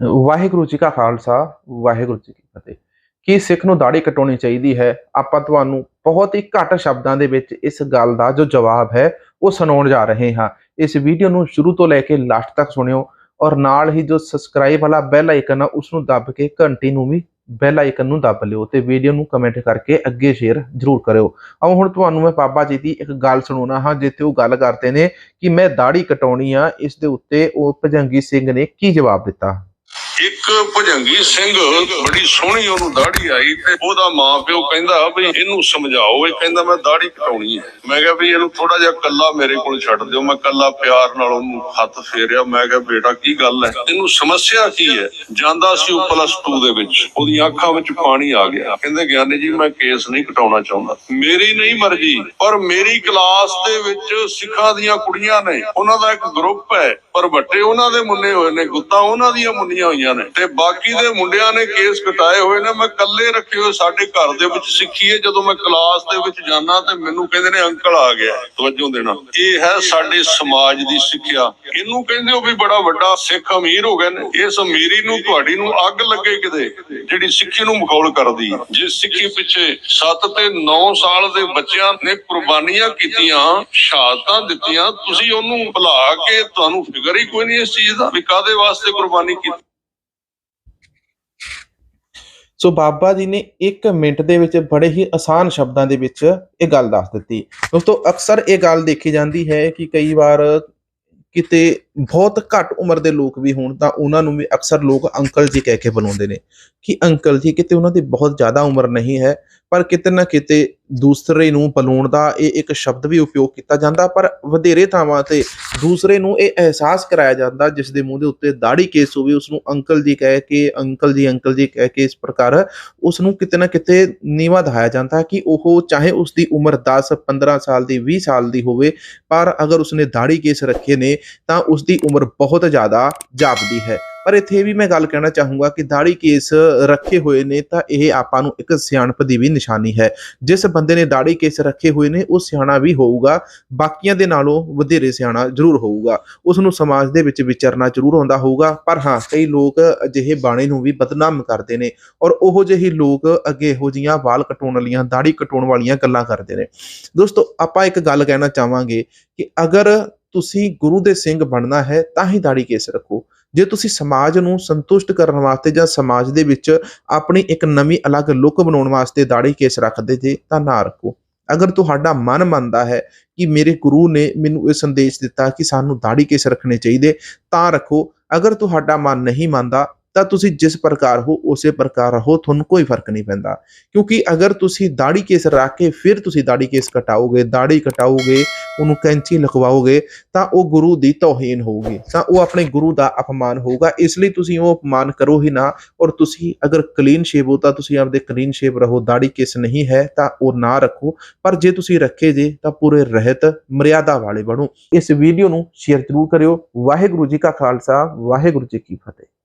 ਵਾਹਿਗੁਰੂ ਜੀ ਕਾ ਖਾਲਸਾ, ਵਾਹਿਗੁਰੂ ਜੀ ਕੀ ਫਤਿਹ। ਕੀ ਸਿੱਖ ਨੂੰ ਦਾੜੀ ਕਟਾਉਣੀ ਚਾਹੀਦੀ ਹੈ? ਆਪਾਂ ਤੁਹਾਨੂੰ ਬਹੁਤ ਹੀ ਘੱਟ ਸ਼ਬਦਾਂ ਦੇ ਵਿੱਚ ਇਸ ਗੱਲ ਦਾ ਜੋ ਜਵਾਬ ਹੈ, ਉਹ ਸੁਣਾਉਣ ਜਾ ਰਹੇ ਹਾਂ। ਇਸ ਵੀਡੀਓ ਨੂੰ ਸ਼ੁਰੂ ਤੋਂ ਲੈ ਕੇ ਲਾਸਟ ਤੱਕ ਸੁਣਿਓ ਔਰ ਨਾਲ ਹੀ ਜੋ ਸਬਸਕ੍ਰਾਈਬ ਵਾਲਾ ਬੈਲ ਆਈਕਨ ਆ ਉਸ ਨੂੰ ਦੱਬ ਕੇ ਘੰਟੀ ਨੂੰ ਵੀ ਬੈਲ ਆਈਕਨ ਨੂੰ ਦੱਬ ਲਿਓ ਤੇ ਵੀਡੀਓ ਨੂੰ ਕਮੈਂਟ ਕਰਕੇ ਅੱਗੇ ਸ਼ੇਅਰ ਜ਼ਰੂਰ ਕਰਿਓ। ਆਓ ਹੁਣ ਤੁਹਾਨੂੰ ਮੈਂ ਬਾਬਾ ਜੀ ਦੀ ਇੱਕ ਗੱਲ ਸੁਣਾਉਣਾ ਹਾਂ, ਜਿੱਥੇ ਉਹ ਗੱਲ ਕਰਦੇ ਨੇ ਕਿ ਮੈਂ ਦਾੜੀ ਕਟਾਉਣੀ ਆ, ਇਸ ਦੇ ਉੱਤੇ ਉਹ ਭਜੰਗੀ ਸਿੰਘ ਨੇ ਕੀ ਜਵਾਬ ਦਿੱਤਾ? if ਇੱਕ ਭਜੰਗੀ ਸਿੰਘ ਬੜੀ ਸੋਹਣੀ ਉਹਨੂੰ ਦਾੜੀ ਆਈ ਤੇ ਉਹਦਾ ਮਾਪਿਓ ਕਹਿੰਦਾ ਵੀ ਇਹਨੂੰ ਸਮਝਾਓ, ਇਹ ਕਹਿੰਦਾ ਮੈਂ ਦਾੜੀ ਕਟਾਉਣੀ ਹੈ। ਮੈਂ ਕਿਹਾ ਵੀ ਇਹਨੂੰ ਥੋੜਾ ਜਿਹਾ ਕੱਲਾ ਮੇਰੇ ਕੋਲ ਛੱਡ ਦਿਓ, ਮੈਂ ਕੱਲਾ ਪਿਆਰ ਨਾਲ ਉਹਨੂੰ ਹੱਥ ਫੇਰਿਆ, ਮੈਂ ਕਿਹਾ ਬੇਟਾ ਕੀ ਗੱਲ ਹੈ? ਇਹਨੂੰ ਸਮੱਸਿਆ ਕੀ ਹੈ? ਜਾਂਦਾ ਸੀ ਉਹ ਪਲੱਸ 2 ਦੇ ਵਿੱਚ ਉਹਦੀਆਂ ਅੱਖਾਂ ਵਿੱਚ ਪਾਣੀ ਆ ਗਿਆ। ਕਹਿੰਦੇ ਗਿਆਨੀ ਜੀ, ਮੈਂ ਕੇਸ ਨਹੀਂ ਕਟਾਉਣਾ ਚਾਹੁੰਦਾ। ਮੇਰੀ ਨਹੀਂ ਮਰਜ਼ੀ, ਪਰ ਮੇਰੀ ਕਲਾਸ ਦੇ ਵਿੱਚ ਸਿੱਖਾਂ ਦੀਆਂ ਕੁੜੀਆਂ ਨੇ, ਉਹਨਾਂ ਦਾ ਇੱਕ ਗਰੁੱਪ ਹੈ, ਪਰ ਵੱਟੇ ਉਹਨਾਂ ਦੇ ਮੁੰਨੇ ਹੋਏ ਨੇ, ਗੁੱਤਾਂ ਉਹਨਾਂ ਦੀਆਂ ਮੁੰਨੀਆਂ ਹੋਈਆਂ ਨੇ। ਤੇ ਬਾਕੀ ਦੇ ਮੁੰਡਿਆਂ ਨੇ ਕੇਸ ਕਟਾਏ ਹੋਏ ਨੇ, ਮੈਂ ਇਕੱਲੇ ਰੱਖੇ ਹੋਏ ਸਾਡੇ ਘਰ ਦੇ ਵਿੱਚ ਸਿੱਖੀ ਜਦੋਂ ਮੈਂ ਕਲਾਸ ਦੇ ਵਿੱਚ ਜਾਣਾ ਤੇ ਮੈਨੂੰ ਕਹਿੰਦੇ ਨੇ ਅੰਕਲ ਆ ਗਿਆ ਤਵੱਜੋ ਦੇਣਾ ਇਹ ਹੈ ਸਾਡੇ ਸਮਾਜ ਦੀ ਸਿੱਖਿਆ। ਇਹਨੂੰ ਕਹਿੰਦੇ ਹੋ ਵੀ ਬੜਾ ਵੱਡਾ ਸਿੱਖ ਅਮੀਰ ਹੋ ਗਏ ਨੇ। ਇਸ ਅਮੀਰੀ ਨੂੰ, ਤੁਹਾਡੀ ਨੂੰ ਅੱਗ ਲੱਗੇ ਕਿਤੇ, ਜਿਹੜੀ ਸਿੱਖੀ ਨੂੰ ਮਖੌਲ ਕਰਦੀ ਹੈ। ਜੇ ਸਿੱਖੀ ਪਿੱਛੇ 7 ਤੇ 9 ਸਾਲ ਦੇ ਬੱਚਿਆਂ ਨੇ ਕੁਰਬਾਨੀਆਂ ਕੀਤੀਆਂ, ਸ਼ਹਾਦਤਾਂ ਦਿੱਤੀਆਂ, ਤੁਸੀਂ ਉਹਨੂੰ ਭੁਲਾ ਕੇ ਤੁਹਾਨੂੰ ਫਿਕਰ ਹੀ ਕੋਈ ਨਹੀਂ ਇਸ ਚੀਜ਼ ਦਾ ਵੀ ਕਾਦੇ ਵਾਸਤੇ ਕੁਰਬਾਨੀ ਕੀਤੀ? ਸੋ ਬਾਬਾ ਜੀ ਨੇ 1 ਮਿੰਟ ਦੇ ਵਿੱਚ ਬੜੇ ਹੀ ਆਸਾਨ ਸ਼ਬਦਾਂ ਦੇ ਵਿੱਚ ਇਹ ਗੱਲ ਦੱਸ ਦਿੱਤੀ। ਦੋਸਤੋ, ਅਕਸਰ ਇਹ ਗੱਲ ਦੇਖੀ ਜਾਂਦੀ ਹੈ ਕਿ ਕਈ ਵਾਰ ਕਿਤੇ ਬਹੁਤ ਘੱਟ ਉਮਰ ਦੇ ਲੋਕ ਵੀ ਹੋਣ ਤਾਂ ਉਹਨਾਂ ਨੂੰ ਵੀ ਅਕਸਰ ਲੋਕ ਅੰਕਲ ਜੀ ਕਹਿ ਕੇ ਬੁਲਾਉਂਦੇ ਨੇ ਕਿ ਅੰਕਲ ਜੀ ਕਿਤੇ ਉਹਨਾਂ ਦੀ ਬਹੁਤ ਜ਼ਿਆਦਾ ਉਮਰ ਨਹੀਂ ਹੈ ਪਰ ਕਿਤੇ ਨਾ ਕਿਤੇ ਦੂਸਰੇ ਨੂੰ ਬੁਲਾਉਣ ਦਾ ਇਹ ਇੱਕ ਸ਼ਬਦ ਵੀ ਉਪਯੋਗ ਕੀਤਾ ਜਾਂਦਾ, ਪਰ ਵਧੇਰੇ ਥਾਵਾਂ ਤੇ ਦੂਸਰੇ ਨੂੰ ਇਹ ਅਹਿਸਾਸ ਕਰਾਇਆ ਜਾਂਦਾ, ਜਿਸ ਦੇ ਮੂੰਹ ਦੇ ਉੱਤੇ ਦਾੜੀ ਕੇਸ ਹੋਵੇ, ਉਸ ਨੂੰ ਅੰਕਲ ਜੀ ਕਹਿ ਕੇ, ਅੰਕਲ ਜੀ ਅੰਕਲ ਜੀ ਕਹਿ ਕੇ ਇਸ ਪ੍ਰਕਾਰ ਉਸ ਨੂੰ ਕਿਤੇ ਨਾ ਕਿਤੇ ਨੀਵਾ ਦਿਖਾਇਆ ਜਾਂਦਾ ਕਿ ਉਹ ਚਾਹੇ ਉਸ ਦੀ ਉਮਰ 10 15 ਸਾਲ ਦੀ 20 ਸਾਲ ਦੀ ਹੋਵੇ, ਪਰ ਅਗਰ ਉਸਨੇ ਦਾੜੀ ਕੇਸ ਰੱਖੇ ਨੇ, ਤਾਂ ਉਸ ਦੀ ਉਮਰ ਬਹੁਤ ਜ਼ਿਆਦਾ ਜਾਪਦੀ ਹੈ। ਪਰ ਇੱਥੇ ਇਹ ਵੀ ਮੈਂ ਗੱਲ ਕਹਿਣਾ ਚਾਹੂੰਗਾ ਕਿ ਦਾੜੀ ਕੇਸ ਰੱਖੇ ਹੋਏ ਨੇ, ਤਾਂ ਇਹ ਆਪਾਂ ਨੂੰ ਇੱਕ ਸਿਆਣਪ ਦੀ ਵੀ ਨਿਸ਼ਾਨੀ ਹੈ। ਜਿਸ ਬੰਦੇ ਨੇ ਦਾੜੀ ਕੇਸ ਰੱਖੇ ਹੋਏ ਨੇ, ਉਹ ਸਿਆਣਾ ਵੀ ਹੋਊਗਾ, ਬਾਕੀਆਂ ਦੇ ਨਾਲੋਂ ਵਧੇਰੇ ਸਿਆਣਾ ਜ਼ਰੂਰ ਹੋਊਗਾ। ਉਸ ਨੂੰ ਸਮਾਜ ਦੇ ਵਿੱਚ ਵਿਚਰਨਾ ਜ਼ਰੂਰ ਆਉਂਦਾ ਹੋਊਗਾ, ਪਰ ਹਾਂ, ਕਈ ਲੋਕ ਅਜਿਹੇ ਬਾਣੇ ਨੂੰ ਵੀ ਬਦਨਾਮ ਕਰਦੇ ਨੇ ਔਰ ਉਹੋ ਜਿਹੇ ਲੋਕ ਅੱਗੇ ਇਹੋ ਜੀਆਂ ਵਾਲ ਕਟਾਉਣ ਵਾਲੀਆਂ, ਦਾੜੀ ਕਟਾਉਣ ਵਾਲੀਆਂ ਗੱਲਾਂ ਕਰਦੇ ਨੇ। ਦੋਸਤੋ, ਆਪਾਂ ਇੱਕ ਗੱਲ ਕਹਿਣਾ ਚਾਹਾਂਗੇ ਕਿ ਅਗਰ ਤੁਸੀਂ ਗੁਰੂ ਦੇ ਸਿੰਘ ਬਣਨਾ ਹੈ, ਤਾਂ ਹੀ ਦਾੜੀ ਕੇਸ ਰੱਖੋ। ਜੇ ਤੁਸੀਂ ਸਮਾਜ ਨੂੰ ਸੰਤੁਸ਼ਟ ਕਰਨ ਵਾਸਤੇ ਜਾਂ ਸਮਾਜ ਦੇ ਵਿੱਚ ਆਪਣੀ ਇੱਕ ਨਵੀਂ ਅਲੱਗ ਲੁੱਕ ਬਣਾਉਣ ਵਾਸਤੇ ਦਾੜੀ ਕੇਸ ਰੱਖਦੇ ਜੇ, ਤਾਂ ਨਾ ਰੱਖੋ। ਅਗਰ ਤੁਹਾਡਾ ਮਨ ਮੰਨਦਾ ਹੈ ਕਿ ਮੇਰੇ ਗੁਰੂ ਨੇ ਮੈਨੂੰ ਇਹ ਸੰਦੇਸ਼ ਦਿੱਤਾ ਕਿ ਸਾਨੂੰ ਦਾੜੀ ਕੇਸ ਰੱਖਣੇ ਚਾਹੀਦੇ, ਤਾਂ ਰੱਖੋ। ਅਗਰ ਤੁਹਾਡਾ ਮਨ ਨਹੀਂ ਮੰਨਦਾ ਤਾਂ ਤੁਸੀਂ ਜਿਸ ਪ੍ਰਕਾਰ ਹੋ, ਉਸੇ ਪ੍ਰਕਾਰ ਰਹੋ, ਤੁਹਾਨੂੰ ਕੋਈ ਫ਼ਰਕ ਨਹੀਂ ਪੈਂਦਾ। ਕਿਉਂਕਿ ਅਗਰ ਤੁਸੀਂ ਦਾੜੀ ਕੇਸ ਰੱਖ ਕੇ ਫਿਰ ਤੁਸੀਂ ਦਾੜੀ ਕੇਸ ਕਟਾਓਗੇ ਦਾੜੀ ਕਟਾਓਗੇ, ਉਹਨੂੰ ਕੈਂਚੀ ਲਗਵਾਓਗੇ ਤਾਂ ਉਹ ਗੁਰੂ ਦੀ ਤੋਹੀਨ ਹੋਊਗੀ। ਤਾਂ ਉਹ ਆਪਣੇ ਗੁਰੂ ਦਾ ਅਪਮਾਨ ਹੋਊਗਾ, ਇਸ ਲਈ ਤੁਸੀਂ ਉਹ ਅਪਮਾਨ ਕਰੋ ਹੀ ਨਾ। ਔਰ ਤੁਸੀਂ ਅਗਰ ਕਲੀਨ ਸ਼ੇਪ ਹੋ ਤਾਂ ਤੁਸੀਂ ਆਪਦੇ ਕਲੀਨ ਸ਼ੇਪ ਰਹੋ। ਦਾੜੀ ਕੇਸ ਨਹੀਂ ਹੈ ਤਾਂ ਉਹ ਨਾ ਰੱਖੋ। ਪਰ ਜੇ ਤੁਸੀਂ ਰੱਖੇ ਜੇ, ਤਾਂ ਪੂਰੇ ਰਹਿਤ ਮਰਿਆਦਾ ਵਾਲੇ ਬਣੋ। ਇਸ ਵੀਡੀਓ ਨੂੰ ਸ਼ੇਅਰ ਜ਼ਰੂਰ ਕਰਿਓ। ਵਾਹਿਗੁਰੂ ਜੀ ਕਾ ਖਾਲਸਾ, ਵਾਹਿਗੁਰੂ ਜੀ ਕੀ ਫਤਿਹ।